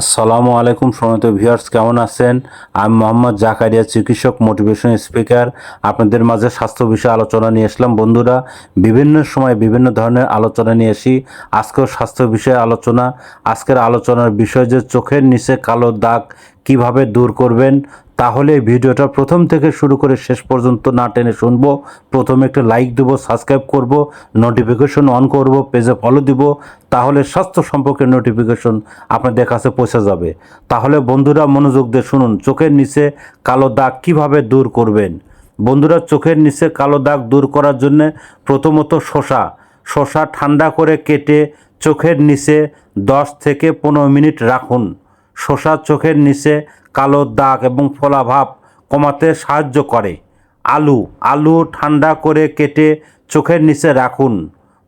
আসসালামু আলাইকুম সমিত ভিউয়ার্স, কেমন আছেন? আমি মোহাম্মদ জাকারিয়া, চিকিৎসক মোটিভেশন স্পিকার আপনাদের মাঝে স্বাস্থ্য বিষয়ে আলোচনা নিয়ে আসলাম। বন্ধুরা, বিভিন্ন সময় বিভিন্ন ধরনের আলোচনা নিয়ে আসি। আজকেও স্বাস্থ্য বিষয়ে আলোচনা। আজকের আলোচনার বিষয় যে চোখের নিচে কালো দাগ কীভাবে দূর করবেন তাহলে ভিডিওটা প্রথম থেকে শুরু করে শেষ পর্যন্ত না টেনে শুনব। প্রথমে একটা লাইক দেবো সাবস্ক্রাইব করব নোটিফিকেশন অন করব পেজে ফলো দিব, তাহলে স্বাস্থ্য সম্পর্কে নোটিফিকেশন আপনাদের কাছে পৌঁছে যাবে। তাহলে বন্ধুরা মনোযোগ দিয়ে শুনুন, চোখের নিচে কালো দাগ কীভাবে দূর করবেন? বন্ধুরা, চোখের নিচে কালো দাগ দূর করার জন্য প্রথমত শশা শশা ঠান্ডা করে কেটে চোখের নিচে দশ থেকে পনেরো মিনিট রাখুন। শশা চোখের নিচে কালো দাগ এবং ফোলাভাব কমাতে সাহায্য করে। আলু আলু ঠান্ডা করে কেটে চোখের নিচে রাখুন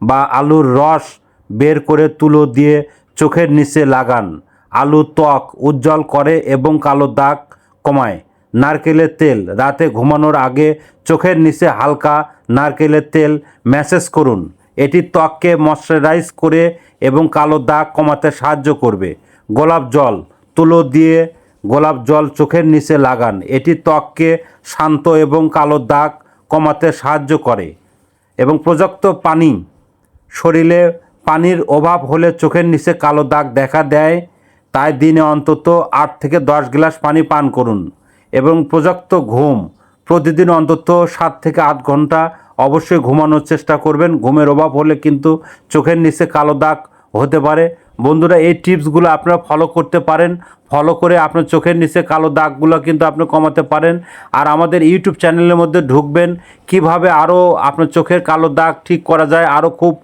বা আলুর রস বের করে তুলো দিয়ে চোখের নিচে লাগান। আলু ত্বক উজ্জ্বল করে এবং কালো দাগ কমায়। নারকেলের তেল রাতে ঘুমানোর আগে চোখের নিচে হালকা নারকেলের তেল ম্যাসেজ করুন। এটি ত্বককে ময়শ্চারাইজ করে এবং কালো দাগ কমাতে সাহায্য করবে। গোলাপ জল তুলো দিয়ে গোলাপ জল চোখের নিচে লাগান। এটি ত্বককে শান্ত এবং কালো দাগ কমাতে সাহায্য করে এবং প্রযুক্ত পানি। শরীরে পানির অভাব হলে চোখের নিচে কালো দাগ দেখা দেয়। তাই দিনে অন্তত আট থেকে দশ গ্লাস পানি পান করুন এবং পর্যাপ্ত ঘুম। প্রতিদিন অন্তত সাত থেকে আট ঘণ্টা অবশ্যই ঘুমানোর চেষ্টা করবেন। ঘুমের অভাব হলে কিন্তু চোখের নিচে কালো দাগ হতে পারে। বন্ধুরা, এই টিপসগুলো আপনারা ফলো করতে পারেন। ফলো করে আপনার চোখের নিচে কালো দাগগুলো কিন্তু আপনি কমাতে পারেন। আর আমাদের ইউটিউব চ্যানেলের মধ্যে ঢুকবেন, কীভাবে আরও আপনার চোখের কালো দাগ ঠিক করা যায়। আরও খুব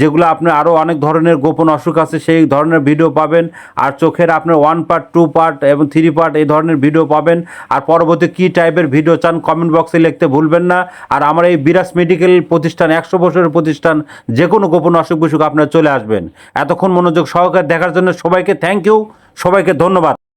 যেগুলো আপনার আরও অনেক ধরনের গোপন অসুখ আছে, সেই ধরনের ভিডিও পাবেন। আর চোখের আপনার ওয়ান পার্ট টু পার্ট এবং থ্রি পার্ট এই ধরনের ভিডিও পাবেন। আর পরবর্তী কী টাইপের ভিডিও চান কমেন্ট বক্সে লিখতে ভুলবেন না। আর আমার এই বিরাস মেডিকেল প্রতিষ্ঠান, একশো বছরের প্রতিষ্ঠান যে কোনো গোপন অসুখ বিসুখ আপনার চলে আসবেন। এতক্ষণ মনোযোগ সহকারে দেখার জন্য সবাইকে থ্যাংক ইউ সবাইকে ধন্যবাদ।